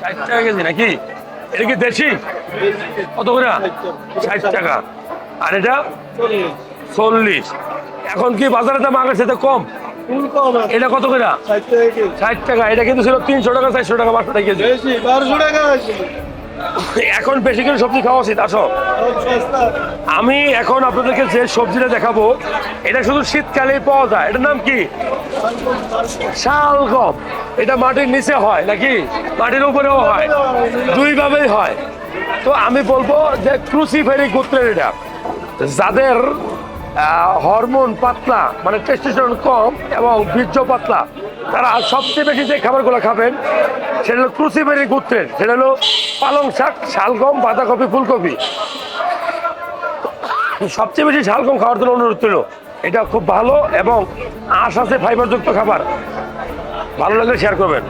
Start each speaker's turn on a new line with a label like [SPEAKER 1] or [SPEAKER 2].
[SPEAKER 1] ষাট টাকা কেজি নাকি? এটা কি দেশি? কত করে? ষাট টাকা। আর এটা? চল্লিশ। এখন কি বাজারের দাম আগের সাথে কম? এটা কত করে?
[SPEAKER 2] ষাট টাকা।
[SPEAKER 1] এটা কিন্তু ছিল তিনশো টাকা, চারশো টাকা, পাঁচশো টাকা কেজি।
[SPEAKER 2] বারোশো টাকা
[SPEAKER 1] এখন বেশি করে সবজি খাওয়া উচিত, আসো। আমি এখন আপনাদেরকে যে সবজিটা দেখাবো, এটা শুধু শীতকালেই পাওয়া যায়। এটার নাম কি? শালগম। এটা মাটির নিচে হয়, নাকি? মাটির উপরেও হয়। দুইভাবেই হয়। তো আমি বলব যে ক্রুসিফেরি গোত্রের এটা। যাদের হরমোন পাতলা মানে টেস্টোস্টেরন কম এবং বীর্য পাতলা, তারা সবচেয়ে বেশি যে খাবারগুলো খাবেন সেটা হলো ক্রুসিফেরি গোত্রের, সেটা হলো পালং শাক, শালগম, বাঁধাকপি, ফুলকপি। সবচেয়ে বেশি শালগম খাওয়ার জন্য অনুরোধ ছিল। এটা খুব ভালো এবং আশ আছে ফাইবারযুক্ত খাবার। ভালো লাগলে শেয়ার করবেন।